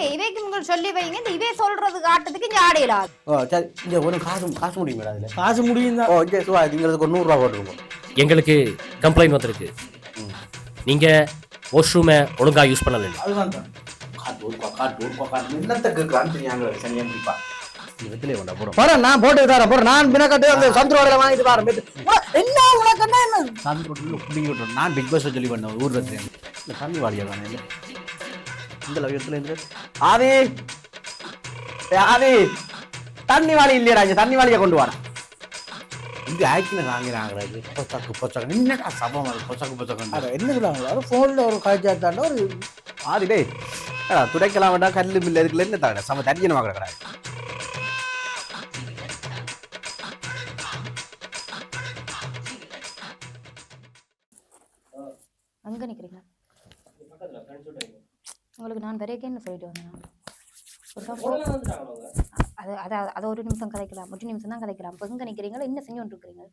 மாதிரி இவைக்கு சொல்லி வைங்க. இந்த இவே சொல்றது காட்டுறதுக்கு இங்க ஆடையிலாது ஓ சரி. இங்கே ஒரு காசு காசு முடியுங்களா அதில் காசு முடியும் தான் ஓ இங்கே சுவா எங்களுக்கு ஒரு நூறுரூவா போட்டுருக்கோம் எங்களுக்கு கம்ப்ளைண்ட் வந்திருக்கு. நீங்க வாஷ்ரூமை ஒழுங்கா யூஸ் பண்ணல அதுதான் தான். காட்டு ஊருக்கா காட்டு ஊருக்கா காட்டு என்னத்தை கேட்கலான்னு தெரியாங்க சனியாக முடிப்பா இதிலே கொண்டா போகிறோம் போறேன் நான் போட்டு தரேன் போறேன் நான் பின்னக்கட்டு அந்த சந்திரோட வாங்கிட்டு வரேன் என்ன உனக்கு என்ன? விட்டுறோம் நான் பிக் பாஸ் சொல்லி பண்ணேன் ஊர் ரத்து இந்த தண்ணி தானே இல்லை? இந்த லட்சத்தில் இருந்து. ஆதி ஆதி தண்ணி வாளி இல்லையடா இங்க தண்ணி வாளியை கொண்டு வாடா. இங்க ஆக்டின வாங்கிறாங்க பொச்சாக்கு பொச்சாக்கு என்னடா சபம் அது பொச்சாக்கு பொச்சாக்கு என்ன சொல்லுவாங்களா ஒரு ஃபோனில் ஒரு காய்ச்சாத்தாண்ட ஒரு ஆதி டேய். ஏடா துடைக்கலாம் வேண்டாம் கல்லு மில்ல இருக்குல்ல என்ன தாங்க சம தண்ணியை வாங்குற நான் வரைக்கேன்னு சொல்லிட்டு வந்தேன் அது அது அது ஒரு நிமிஷம் கதைக்கலாம். ஒரு நிமிஷம் தான் கதைக்கலாம். இப்போ எங்க நிக்கிறீங்களா என்ன செஞ்சு கொண்டு இருக்கிறீங்க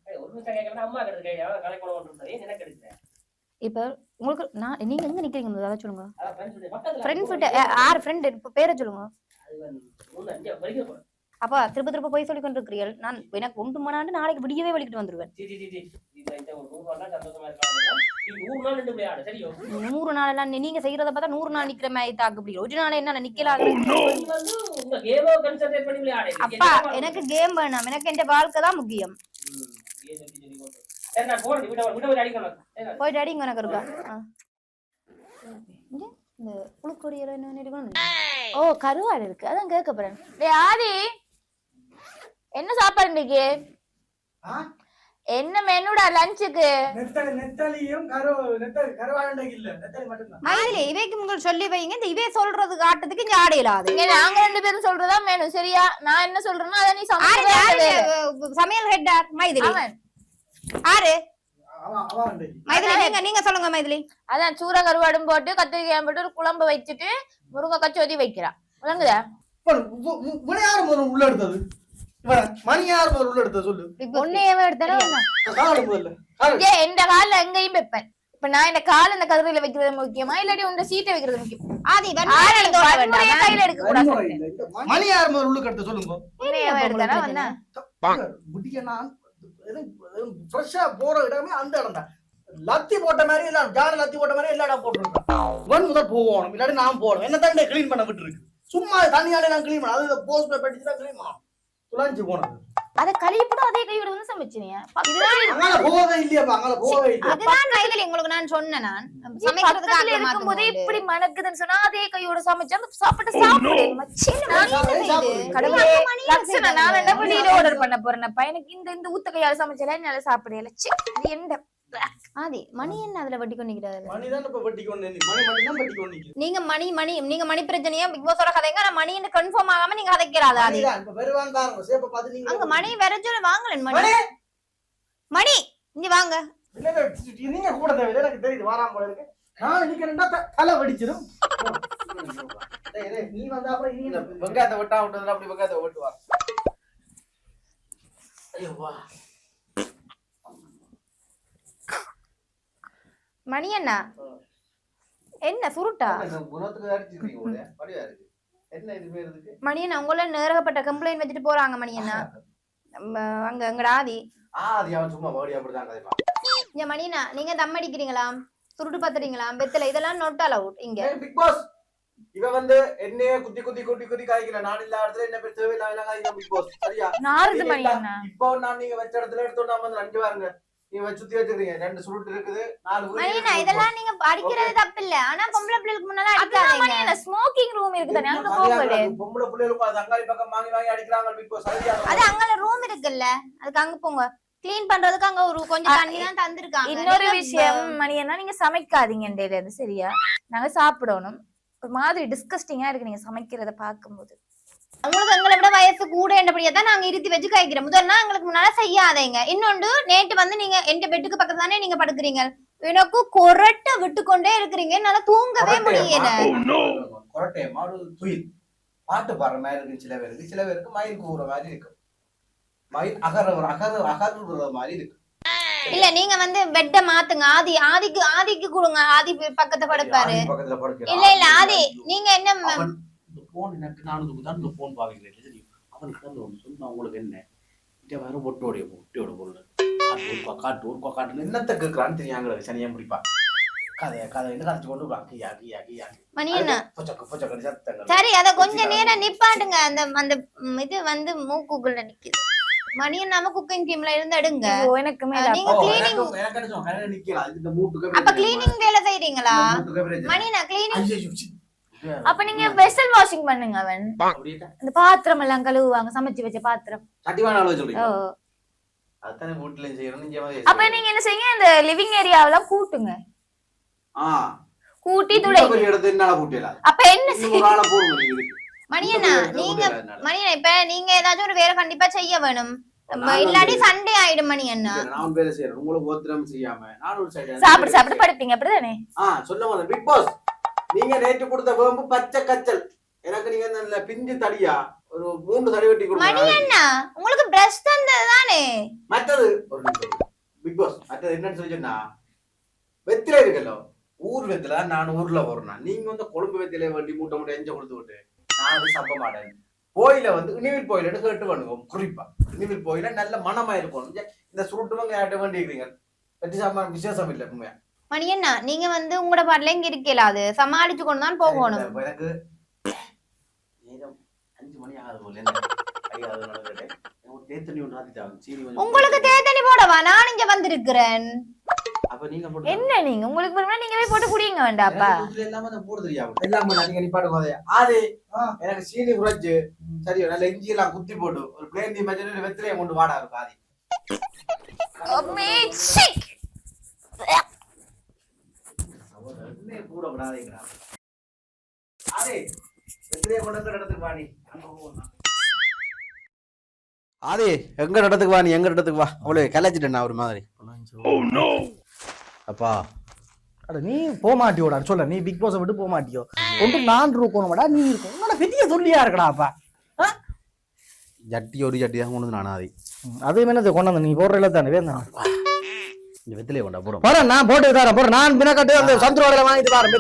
இப்போ உங்களுக்கு நான் நீங்க எங்க நிக்கிறீங்க? முதல்ல அதை சொல்லுங்க. ஃப்ரெண்ட்ஸ் கிட்ட யார் ஃப்ரெண்ட் இப்போ பேரை சொல்லுங்க. அப்பா திரும்ப திரும்ப போய் சொல்லி கொண்டு இருக்கிறீர்கள் நான் எனக்கு ஒன்று மணி நாளைக்கு விடியவே வலிக்கிட்டு வந்துருவேன். நூறு நாள் எல்லாம் நீங்க செய்யறத பார்த்தா நூறு நாள் நிக்கிற மாதிரி தாக்கு அப்படி ஒரு நாள் என்ன நிக்கலாம் அப்பா எனக்கு கேம் வேணாம். எனக்கு என் வாழ்க்கை தான் முக்கியம். போயிட்டு அடிங்க எனக்கு இருக்கா இந்த இருக்கணும் ஓ கருவாடு இருக்கு. அதான் கேட்க போறேன். ஆதி! என்ன சாப்பாடு இன்னைக்கு? என்ன மெனுடா லஞ்சுக்கு? நெத்தலி நெத்தலியும் கரு நெத்தலி கருவாண்டை இல்ல. நெத்தலி இவைக்கு உங்கள் சொல்லி வைங்க இந்த இவே சொல்றது காட்டுறதுக்கு இங்க ஆடையிலாது இங்க நாங்க ரெண்டு பேரும் சொல்றதா வேணும் சரியா? நான் என்ன சொல்றேன்னா அதை நீ. சமையல் ஹெட்டார் மைதிலி. ஆறு. நீங்க நீங்க சொல்லுங்க மைதிலி. அதான் சூற கருவாடும் போட்டு கத்திரிக்காய் போட்டு ஒரு குழம்பு வச்சுட்டு முருங்கக்காய் சொதி வைக்கிறான் விளங்குதா? உள்ள எடுத்தது. மணி யார் முதல்ல உள்ள சொல்லு. ஒன்னையவே எடுத்தாலும் காடு முதல்ல. ஏ எந்த கால்ல எங்கேயும் வைப்பேன். இப்ப நான் இந்த கால் இந்த கதிரையில வைக்கிறது முக்கியமா? இல்லாட்டி உண்ட சீட்டை வைக்கிறது முக்கியம்? ஆதி வன்முறையை கையில எடுக்க கூடாது. வன்முறை இல்லை. இந்த மணி யார் முதல்ல உள்ள எடுத்த சொல்லுங்க உன்னையவே எடுத்தானா? வந்தா. முடிய நான் ஃப்ரெஷ்ஷா போற இடமே அந்த இடம் தான் லத்தி போட்ட மாதிரி எல்லாம் ஜான லத்தி போட்ட மாதிரி எல்லா இடம் போட்டுருக்கான். இவன் முதல் போகணும். இல்லாட்டி நான் போகணும். என்ன தண்ணி க்ளீன் பண்ண விட்டுருக்கு. சும்மா தண்ணியாலே நான் க்ளீன் பண்ண அது போஸ்ட் படிச்சு தான் க்ளீன் பண்ணணும். துளாஞ்சி போனது. அதை கழுவிப்படும் அதே கையோட வந்து சமைச்சினியா. அங்கால போகவே இல்லையாப்பா அங்கால போகவே இல்லை அதுதான் மைதிலி உங்களுக்கு நான் சொன்னேன் நான். சமைக்கிறதுக்கு இப்படி மணக்குதுன்னு சொன்னா அதே கையோட சமைச்சா அந்த சாப்பிட்டு சாப்பிடு. நான் சாப்பிடுறேன். கடவுளே லட்சணா நான் என்ன ஆர்டர் பண்ண போறேன் பையனுக்கு இந்த இந்த ஊத்த கையால சமைச்சல என்னால சாப்பிடல ச்சே, இது என்ன ஆதி மணி என்ன அதுல வட்டி கொண்டிக்கிறாரு மணி தான் இப்ப வட்டி கொண்டு நின்னு. மணி மட்டும் தான் வட்டி கொண்டு நிக்குது. நீங்க மணி மணி நீங்க மணி பிரச்சனையா பிக் பாஸோட கதைங்க மணின்னு கன்ஃபார்ம் ஆகாம நீங்க ஆதி இப்ப பாருங்க. சேப்ப நீங்க அங்க மணி வர சொல்ல மணி மணி! இங்க வாங்க இல்ல, இல்ல, நீங்க கூட தேவையில்லை. எனக்கு தெரியுது வாராம போல இருக்கு. நான் நிக்கிறேன்டா, த- தலை வெடிச்சிரும். டேய், டேய், நீ வந்தா அப்புறம் நீ இந்த வெங்காயத்தை வெட்டா விட்டதுல அப்படி வெங்காயத்தை வெட்டுவா ஐயோ வா மணி அண்ணா என்ன சுருட்டா? மணி அண்ணா உங்கள நேரகப்பட்ட கம்ப்ளைண்ட் வச்சுட்டு போறாங்க மணி அண்ணா அங்க எங்கட ஆதி. இங்க மணி அண்ணா நீங்க தம் அடிக்கிறீங்களா? சுருட்டு பாத்துறீங்களா பெத்தல இதெல்லாம் நோட் அலவுட் இங்க. பிக் பாஸ் இவ வந்து என்னைய குத்தி குத்தி குத்தி குத்தி காய்க்கிற நான் இல்லாத இடத்துல என்ன பேர் தேவையில்லாம காய்க்கிற பிக் பாஸ் சரியா? இப்போ நான் நீங்க வச்ச இடத்துல எடுத்தோம் நான் வந்து அஞ்சு பாருங்க நீங்க வச்சு சுத்தி வச்சிருக்கீங்க ரெண்டு சுருட்டு இருக்குது நாலு உருளை மணி அண்ணா இருக்குது. இதெல்லாம் நீங்க அடிக்கிறது தப்பு இல்ல. ஆனா பொம்பளை பிள்ளைகளுக்கு முன்னால அடிக்காதீங்க. ஸ்மோக்கிங் ரூம் இருக்கு தானே அங்க சரியா போகல கிடக்கு. பொம்பளை பிள்ளைகளுக்கு அது அங்காளி பக்கம் வாங்கி வாங்கி அடிக்கிறாங்க பிக் பாஸ் சரியா அது அங்க ரூம் இருக்குல்ல. அதுக்கு அங்க போங்க. க்ளீன் பண்றதுக்கு அங்க ஒரு கொஞ்சம் தண்ணி தான் தந்திருக்காங்க. இன்னொரு விஷயம் மணி என்ன நீங்க சமைக்காதீங்க அது சரியா? நாங்க சாப்பிடணும். ஒரு மாதிரி டிஸ்கஸ்டிங்கா இருக்கு நீங்க சமைக்கிறத பார்க்கும்போது. உங்களுக்கு எங்களை விட வயசு கூட என்றபடியா தான் நாங்க இருத்தி வச்சு காய்க்கிறோம் முதல்ல எங்களுக்கு முன்னால செய்யாதீங்க. இன்னொன்று நேற்று வந்து நீங்க எந்த பெட்டுக்கு பக்கத்துல தானே நீங்க படுக்கிறீங்க? எனக்கு கொரட்ட விட்டு கொண்டே இருக்கிறீங்க. என்னால தூங்கவே முடியல. கொரட்டை மாடு துயில். பாட்டு பாடுற மாதிரி இருக்கு சில பேருக்கு. சில பேருக்கு மயில் கூற மாதிரி இருக்கு. மயில் அகர அகர அகர்ற மாதிரி இருக்கு. இல்ல நீங்க வந்து பெட்ட மாத்துங்க. ஆதி ஆதிக்கு ஆதிக்கு கொடுங்க. ஆதி பக்கத்துல படுப்பாரு. இல்ல இல்ல ஆதி நீங்க என்ன போன் எனக்கு நானூறு தான் இந்த போன் பாவிக்கிறேன் சரி அவன் கடந்து வந்து சொன்னா உங்களுக்கு என்ன? இங்க வேற ஒட்டோடைய ஒட்டியோட பொருள் காட்டு ஒரு காட்டு ஒரு கொ- காட்டு என்னத்த கேட்கறான்னு தெரியாங்க சனியா முடிப்பா. கதைய கதை என்ன கதைச்சு கொண்டு வா கியா கியா கியா மணியண்ணா. பொச்சக்கு பொச்சக்கு சத்தங்கள். சரி அத கொஞ்ச நேரம் நிப்பாட்டுங்க. அந்த அந்த இது வந்து மூக்குக்குள்ள நிக்குது. மணியண்ணாம குக்கிங் டீம்ல இருந்து எடுங்க. எனக்கு மேல நீங்க cleaning- எனக்கு- நிக்கலாம். இந்த மூட்டுக்கு அப்ப கிளீனிங் வேலை செய்றீங்களா. மணியண்ணா கிளீனிங். அப்ப நீங்க வெசல் வாஷிங் பண்ணுங்க அவன். இந்த பாத்திரம் எல்லாம் கழுவுவாங்க சமைச்சு வச்ச பாத்திரம். அப்ப நீங்க என்ன செய்யுங்க இந்த லிவிங் ஏரியாவெல்லாம் கூட்டுங்க. ஆ. கூட்டி கூட்டியல அப்ப என்ன. மணியண்ணா நீங்க. மணியண்ணா இப்ப நீங்க ஏதாச்சும் ஒரு வேலை கண்டிப்பா செய்ய வேணும். வந்து- சண்டே ஆயிடும் மணியண்ணா. சரி, நான் வேலை செய்யறேன். உங்களுக்கு ஒத்துரம் செய்யாம நான் ஒரு சைடு சாப்பிட்டு சாப்பிட்டு படுப்பீங்க அப்படிதானே? ஆ சொல்ல வந்தேன் பிக் பாஸ் நீங்க நேற்று கொடுத்த வேம்பு பச்சை கச்சல். எனக்கு நீங்க நல்ல பிஞ்சு தடியா ஒரு மூன்று தடி வெட்டி கொடுங்க. மணியண்ணா உங்களுக்கு பிரஷ் தந்தது தானே? மற்றது ஒரு நிமிஷம். பிக் பாஸ் மற்றது என்னன்னு சொல்லி சொன்னா வெத்தில இருக்குல்ல ஊர் வெத்தில நான் ஊர்ல போறேன் நீங்க வந்து கொழும்பு வெத்தில வண்டி மூட்டை மூட்டை எஞ்ச கொடுத்து விட்டு நான் வந்து சம்ப மாட்டேன். கோயில வந்து இனிவில் கோயில கேட்டு பண்ணுவோம் குறிப்பா. இனிவில் கோயில நல்ல மனமா இருக்கும் இந்த- சுருட்டுவங்க யார்ட்ட வேண்டி இருக்கிறீங்க வெற்றி சாமான் விசேஷம் இல்லை உண்மையா? மணியண்ணா நீங்க வந்து உங்களோட பாட்டுல இங்க இருக்கல அது. சமாளிச்சு கொண்டு தான் போகணும். எனக்கு உங்களுக்கு தேத்தனி போடவா? நான் இங்க வந்திருக்கிறேன். அப்ப நீங்க போட்டு என்ன நீங்க? உங்களுக்கு விரும்பினா நீங்க போய் போட்டு குடிங்க வேண்டாப்பா. எனக்கு சீனி குறைச்சு சரி நல்ல இஞ்சி எல்லாம் குத்தி போட்டு ஒரு பிளேன் மஞ்சள் வெத்திலையை கொண்டு வாடா இருக்கும் ஆதி ரெண்டுமே கூட விடாதீங்கடா ஆதி வெத்திலையை கொண்டு வந்து இடத்துக்கு வாடி அங்க போகணும் ஆதி எங்க இடத்துக்கு வா நீ? எங்க இடத்துக்கு வா? அவ்வளவு கிளச்சிட்டேன் ஒரு மாதிரி. அப்பா. அட நீ போக மாட்டியோடா. சொல்ல நீ பிக் பாஸை விட்டு போக மாட்டியோ? ஒன்று நான் இருக்கணும்டா நீ இருக்கும் உன்னோட பெரிய சொல்லியா இருக்கடா அப்பா? ஜட்டி ஒரு ஜட்டி தான் கொண்டு வந்து நான் ஆதி அதே மாதிரி கொண்டு வந்து நீ போடுறல தானே வேணும் இந்த வெத்திலையை கொண்டா போடும் போறேன் நான் போட்டு தரேன் போறேன் நான் பின்னக்கட்டு அந்த சந்திரோட வாங்கிட்டு வரேன்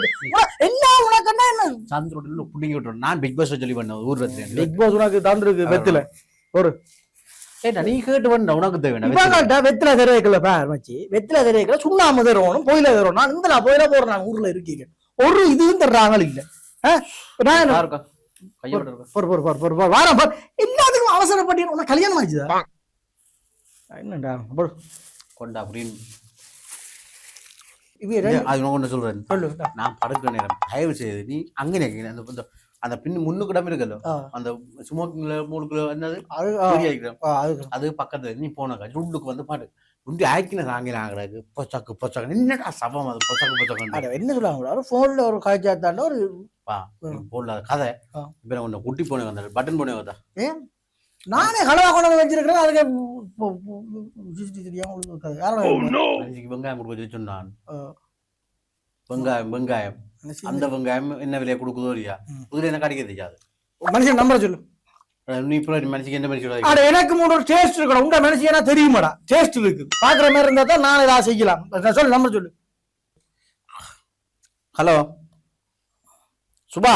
எல்லாம் உனக்கு என்ன என்ன? சந்திரோட புடிங்கி விட்டுறோம் நான் பிக் பாஸ் சொல்லி பண்ணேன் ஊர் வெத்தில பிக் பாஸ் உனக்கு தந்துருக்கு வெத்தில. ஏடா நீ கேட்டு பண்ண உனக்கு தேவையான இவங்கள்ட்ட வெத்தில தெரியக்கல பார் மச்சி. வெத்தில தெரியக்கல சுண்ணாம தருவோம் போயில தருவோம் நான் இந்த போயில போறேன் நான் ஊர்ல இருக்கீங்க. ஒரு இதுவும் தர்றாங்க இல்ல? நான் எல்லாத்துக்கும் அவசரப்பட்டு உனக்கு கல்யாணம் ஆச்சுதா? என்னடா கொண்டா அப்படின்னு அது நான் படுக்கிற நேரம் தயவு செய்து நீ அங்க அந்த அந்த பின்னு முன்னுக்கு இடம் இருக்குல்ல ஆ. அந்த ஸ்மோக்கிங்ல மூணுக்குள்ள என்னது? அது பக்கத்துல நீ போனாக்கா ஜுண்டுக்கு வந்து பாட்டு உண்டி ஆக்கின சாங்கின ஆகிறாக்கு பொச்சக்கு பொச்சக்கு என்னடா சபம் அது? பொச்சக்கு பொச்சக்கு என்ன சொல்லுவாங்க ஒரு போன்ல ஒரு காய்ச்சாத்தாண்ட ஒரு போடல கதை. இப்ப குட்டி போனே வந்தேன் பட்டன் போனே வந்தா நானே கனவா கொண்டு வந்து வச்சிருக்கிறேன். அதுக்கு தெரியாம மனுஷிக்கு வெங்காயம் கொடுக்க சொன்னான். வெங்காயம் வெங்காயம். அந்த வெங்காயம் என்ன விலையை கொடுக்குதோ இல்லையா? ம். குதிரை எனக்கு அடிக்க தெரியாது மனுஷன் நம்பரை சொல்லு. நீ இப்போ மனுஷிக்கு என்ன மனுஷன் அட எனக்கு மூணு ஒரு டேஸ்ட் இருக்கணும். உங்க மனுஷன் ஏன்னா தெரியுமாடா? டேஸ்ட் இருக்கு. பாக்குற மாதிரி இருந்தா தான் நான் ஏதாவது செய்யலாம். நான் சொல்லு நம்பர் சொல்லு. ஹலோ. சுபா.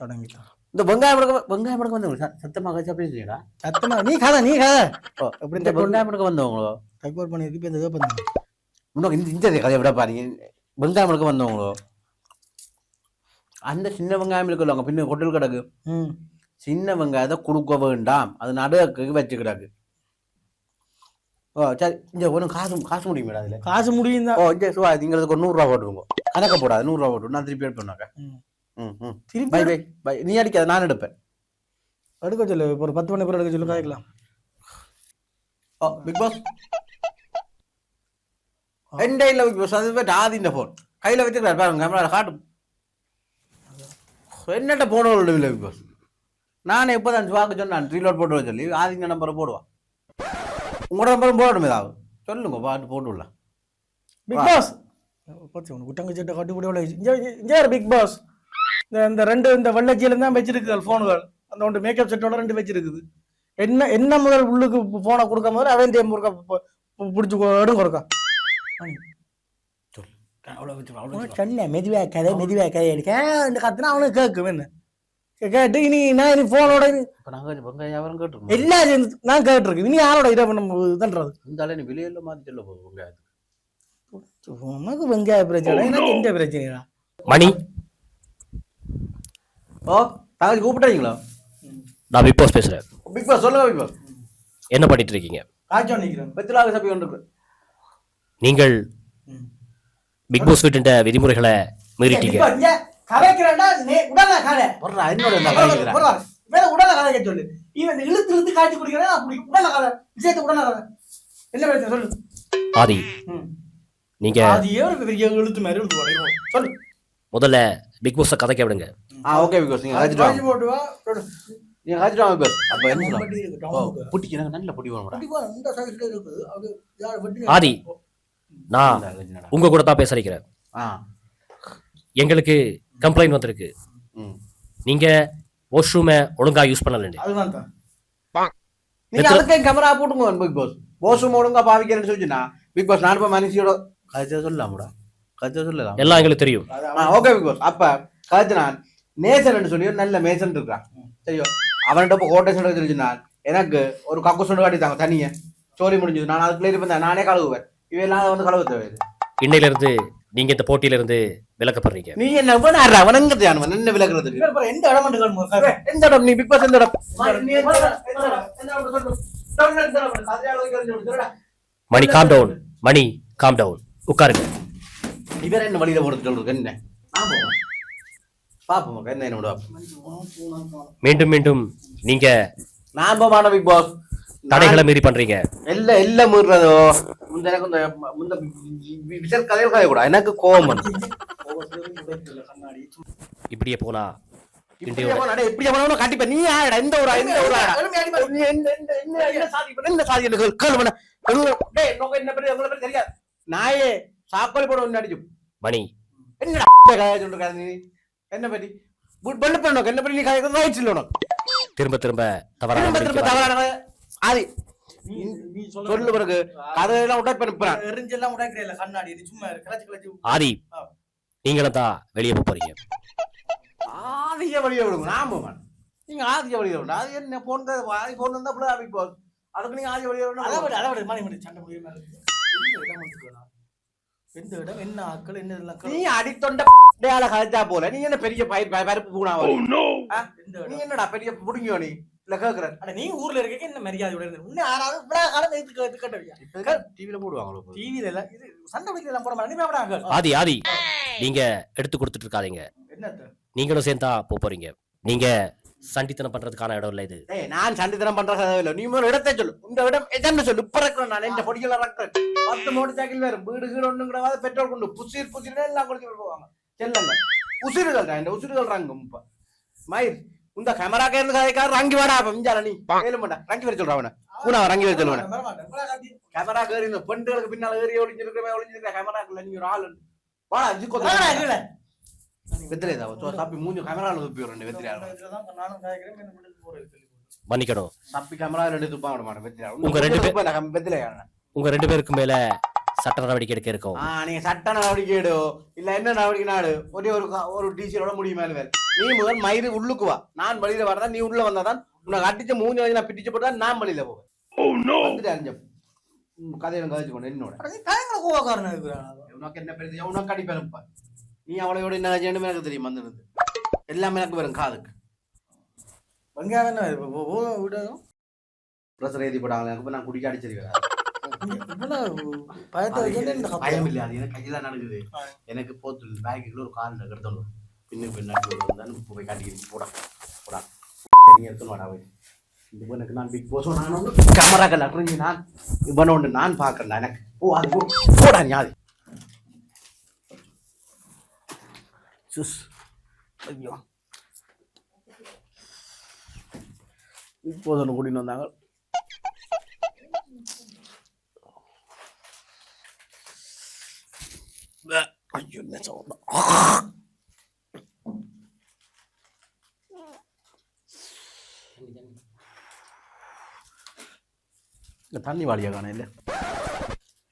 தொடங்கிட்டான் இந்த வெங்காயம் எடுக்க வெங்காயம் எடுக்க வந்தவங்க சத்தமாக கழிச்சு அப்படி இல்லையா சத்தமா? நீ கதை நீ கதை. ஓ, எப்படி இந்த வெங்காயம் எடுக்க வந்தவங்களோ? டெக்வர் பண்ணியிருக்கு இப்போ இந்த இதை பண்ணு. இன்னும் இந்த இந்த கதையை விட பாருங்க வெங்காயம் எடுக்க வந்தவங்களோ? அந்த சின்ன வெங்காயம் இருக்குல்ல அங்க பின்ன ஹோட்டல் கிடக்கு. சின்ன வெங்காயத்தை கொடுக்க வேண்டாம். அது நடுக்கு வச்சு கிடக்கு. ஓ சரி இந்த ஒன்றும் காசு காசு முடியுமேடா அதுல? காசு முடியும் தான் ஓ இந்த சுவா எங்களுக்கு ஒரு நூறுரூவா போட்டுருங்க. கணக்க போடாது நூறுரூவா போட்டு நான் திருப்பி எடுப்பேனாக்க திருப்பி பை பை பை நீ அடிக்காத நான் எடுப்பேன். எடுக்க சொல்லு ஒரு பத்து மணி பேர் எடுக்க சொல்லு காய்க்கலாம். ஓ பிக் பாஸ் என் இல்ல பிக் பாஸ் அது போய் ஆதி இந்த போன் கையில வச்சிருக்காரு பாருங்க கேமரா காட்டும். என்னட்ட போன இல்லை பிக் பாஸ் நான் எப்போ தான் சுவாக்கு சொன்னான் ரீலோட் போட்டு சொல்லி ஆதிங்க நம்பரை போடுவான் உங்களோட நம்பரும் போடணும் ஏதாவது. சொல்லுங்க பாட்டு போட்டு விடலாம் பிக் பாஸ் உனக்கு குட்டங்க சட்டை கட்டி கூட இங்கே இங்கே பிக் பாஸ் இந்த இந்த ரெண்டு இந்த வெள்ளச்சியில தான் வச்சிருக்குது ஃபோனுகள் அந்த ஒன்று மேக்கப் செட்டோட ரெண்டு வச்சிருக்குது. என்ன என்ன முதல் உள்ளுக்கு போனை கொடுக்க முதல்ல அவன் தேம் கொடுக்க பிடிச்சி எடுங்க கொடுக்க. அவ்வளோ வச்சு அவ்வளோ சொன்ன மெதுவா கதை மெதுவா கதை எடுக்க இந்த கத்துனா அவனுக்கு கேட்கும் என்ன? கேட்டு இனி நான் இனி போனோட வியாபாரம் கேட்டிருக்கோம் எல்லாம் சேர்ந்து நான் கேட்டிருக்கு இனி யாரோட இதை பண்ண இதுன்றது? இந்த ஆளு நீ வெளியில மாத்தி சொல்ல போகுது வெங்காயத்துக்கு உனக்கு வெங்காய பிரச்சனை எனக்கு எந்த பிரச்சனையா மணி. ஓ தங்கச்சி கூப்பிட்டீங்களா நான் பிக் பாஸ் பேசுறேன். பிக் பாஸ் சொல்லுங்க பிக் பாஸ் என்ன பண்ணிட்டு இருக்கீங்க? காய்ச்சல் நிக்கிறேன் வெத்திலாக சபை ஒன்று நீங்கள் பிக் பாஸ் வீட்டு விதிமுறைகளை மீறிட்டீங்க. இங்க கதைக்கிறேன்டா நே- உடனே கதை சொல்லு. இவன் இந்த இழுத்து இழுத்து காய்ச்சி குடிக்கிறேன் அப்படி உடனே கதை விஷயத்தை உடனே கதை என்ன பிரச்சனை? சொல்லு. ஆதி. நீங்க அது ஏன் பெரிய இழுத்து மாதிரி சொல்லு. முதல்ல பிக் பாஸை கதைக்க விடுங்க. ஆ ஓகே பிக் பாஸ் நீங்க வாங்க. சொல்லு. நீங்க கதைச்சிட்டு வாங்க அப்ப என்ன டவுனுக்கு. புட்டிக்கு எனக்கு நல்ல யார் வண்டி ஆதி நான் உங்க கூட தான் பேச இருக்கிறேன் ஆ. எங்களுக்கு கம்ப்ளைண்ட் வந்திருக்கு. நீங்க வாஷ்ரூமை ஒழுங்கா யூஸ் தான். நீங்க அதுக்கே கேமரா போட்டுங்க பிக் பாஸ் போஸும் ஒழுங்கா பாவிக்கிறேன்னு சொல்லிச்சுனா பிக் பாஸ் நான் இப்ப மனுஷியோட கதைச்சா சொல்லலாம்டா. எல்லாம் எங்களுக்கு தெரியும். ஓகே பிக் பாஸ் அப்ப நான் நேசன் சொல்லி ஒரு நல்ல மேசன் இருக்கான் சரியோ? அவன்கிட்ட இப்போ கோட்டை சொல்ல தெரிஞ்சுனா எனக்கு ஒரு கக்கு சொண்டு காட்டித்தாங்க தனியை. சோழி முடிஞ்சது. நான் அதுக்குள்ளே இருப்பேன் நானே கழுவுவேன். இவையெல்லாம் வந்து கழுவ தேவை இன்னையில இருந்து நீங்க இந்த போட்டியில இருந்து விலக்கப்படுறீங்க. நீ என்ன வேணாடுற அவனங்க தியானம் என்ன விளக்குறதுக்கு எந்த இடம் எந்த இடம் நீ பிக் பாஸ் எந்த இடம் Mani calm down Mani calm down உட்காருங்க. இவர் என்ன வழியில போடுறது சொல்றது என்ன ஆமா பாப்போம் என்ன என்னோட மீண்டும் மீண்டும் நீங்க போமான பிக் பாஸ் தடைகளை மீறி பண்றீங்க எல்லாம் எல்லாம் மீறதோ முந்த எனக்கு இந்த முந்த விசர் கதையில் கதை கூட எனக்கு கோபம் வந்து இப்படியே போனா நாயே சாக்கோல் போட ஒன்னு அடிச்சு மணி. என்ன பத்தி? வெள்ள பண்ண என்ன பத்தி நீ கதை ரைட் இல்ல திரும்ப திரும்ப தவறான திரும்ப தவறான நீ சொல்லு பிறகு. கதையெல்லாம் விட்டா இப்ப நிப்பறான் எரிஞ்செல்லாம் உடைக்கிறேன் கண்ணாடி. இது சும்மா கிளச்சு கிளச்சு. ஆதி நீங்களும் தான் வெளியே போறீங்க. ஆதிய வழியை விடுங்க நான் போவேன். நீங்க ஆதிய வழியை விடுங்க. அது என்ன போன ஆதி போன இருந்தா பாஸ் அதுக்கு நீங்க ஆதிய வழியை அதை விடணும் விட அதை விட. மணி மணி. சண்டை முடியுமா எந்த இடம்? என்ன ஆக்கள்? என்ன இதெல்லாம் நீ அடித்தொண்ட ஆள கதைச்சா போல. நீ என்ன பெரிய பயிர் ப- பருப்பு பூனா எந்த நீ என்னடா பெரிய புடுங்கியோ நீ? இல்ல கேக்குற. அட நீ ஊர்ல இருக்க என்ன மரியாதை விட இருந்து உன்னை யாராவது இவ்வளவு காலம் எதுக்கு கேட்டு கேட்டவியா? டிவில போடுவாங்களோ டிவில எல்லாம் இது சண்டை பிடிக்கல போட மாட்டேன் ஆதி ஆதி. நீங்க எடுத்து கொடுத்துட்டு இருக்காதீங்க. என்னத்த? நீங்களும் சேர்ந்தா போப் போறீங்க. நீங்க சண்டித்தனம் பண்றதுக்கான இடம் இல்ல இது. நான் சண்டித்தனம் பண்ற கதை இல்ல. நீ ஒரு இடத்தை சொல்லு. இந்த இடம் எதன்னு சொல்லு. இப்ப இருக்கிறேன் நான். இந்த பொடிகளை இறக்குறேன் பத்து மோட்டர் சைக்கிள் வேறு வீடு கீடு ஒண்ணுங்கிறவாத பெட்ரோல் கொண்டு புசிர் புசிர் எல்லாம் கொடுத்து போவாங்க செல்லுங்க உசிறுகள் தான். இந்த உசிறுகள் ரங்கும் இப்ப. மயிர் இந்த கேமரா கேருந்து கதைக்கார ரங்கி வாடா அப்ப. மிஞ்சால நீ. கேளு மாட்டா ரங்கி வர சொல்றா அவனை. பூனா ரங்கி வர சொல்லுவேன். கேமரா கேறி இந்த பெண்களுக்கு பின்னால ஏறி ஒளிஞ்சிருக்கிற ஒளிஞ்சிருக்கிற கேமராக்குள்ள நீ ஒரு ஆள். வாடா வாடா, வெத்திலே தான் சோ தப்பி மூஞ்சி கேமரால துப்பி ரெண்டு வெத்திலே இதுலதான் நானும் காய்க்கிறேன் என்ன பண்ணுறது போறது சொல்லி போட்டு. மன்னிக்கணும். தப்பி கேமரா ரெண்டு துப்பா விட மாட்டேன் வெத்திலே உங்க ரெண்டு பேர்- உங்க ரெண்டு பேருக்கு மேல சட்ட நடவடிக்கை எடுக்க இருக்கோம். ஆ நீங்க சட்ட நடவடிக்கை எடு. இல்ல என்ன நடவடிக்கை நாடு ஒரே ஒரு ஒரு டீச்சரோட முடியும் மேல வேற நீ முதல் மயிறு உள்ளுக்கு வா. நான் வெளியில வரதா நீ உள்ள வந்தாதான் உனக்கு அடிச்ச மூஞ்சி வச்சு நான் பிடிச்சு போட்டா நான் வெளியில போவேன். வந்துட்டு அழிஞ்ச கதையில கதைச்சு கொண்டு என்னோட நீ கோவக்காரனா இருக்கிறான். உனக்கு என்ன பெரிய உனக்கு அடிப்பேன் நீ அவளையோட என்ன செய்யணும் எனக்கு தெரியும் வந்து இருந்து எல்லாமே எனக்கு வரும் காதுக்கு. வெங்காயம் விடணும் ப்ரெஷர் ஏற்றி போட்டாங்க எனக்கு நான் குடிக்க அடிச்சிருக்கேன். பயம் இல்லை அது எனக்கு கையில நடக்குது. எனக்கு போத்து பேக்குள்ள ஒரு கால் எடுத்தணும் பின்னு பின்னாடி போய் காட்டிக்கிட்டு போடா போடா. நீ எடுத்து வாடா நான் பிக் பாஸ் நான் கேமராக்கள் அட்டுறீங்க நான். இவனை ஒன்று நான் பார்க்கறேன் எனக்கு. ஓ அது போடா நீ சுஸ் ஐயோ இப்போது ஒன்று கூட்டின்னு வந்தாங்க ஐயோ என்ன சவுண்ட் இந்த தண்ணி வாடியா காண இல்ல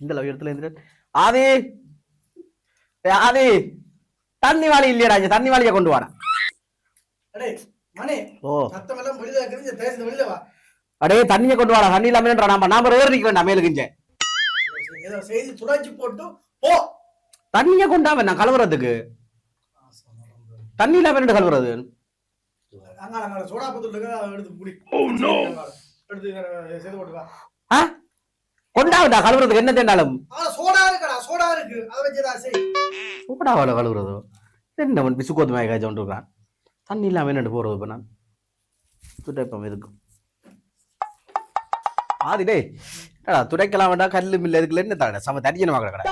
இந்த லவ் இடத்துல இருந்து ஆதி ஆதி தண்ணி வாளி இல்லையடா இங்க தண்ணி வாளியை கொண்டு வாடா. ஓ. அடே தண்ணியை கொண்டு வாடா தண்ணி இல்லாம நான் நான் ஏறி நிக்க வேண்டாம் மேலுக்கு இங்க ஏதோ செய்தி துடைச்சு போட்டு போ. தண்ணியை கொண்டாம நான் கழுவுறதுக்கு. தண்ணி இல்லாம அங்க அங்க சோடா பத்தூர் எடுத்து குடி எடுத்து இதை செய்து போட்டு வா ஆ? கொண்டாவிட்டா கழுவுறதுக்கு என்ன தேண்டாலும்? சோடா இருக்குடா சோடா இருக்கு. அதை செய் சூப்பரா அவளை கழுவுறதோ. என்ன அவன் பிசுக்கோத்து மாய காய்ச்சி கொண்டிருக்கான் தண்ணி இல்லாம என்னட்டு போறது இப்ப நான்? துடைப்பம் இருக்கும் ஆதி டேய் என்னடா துடைக்கலாம் வேண்டாம் கல்லு மில்ல இருக்குல்ல என்ன தடை? சம தடிக்கணுமா கடை.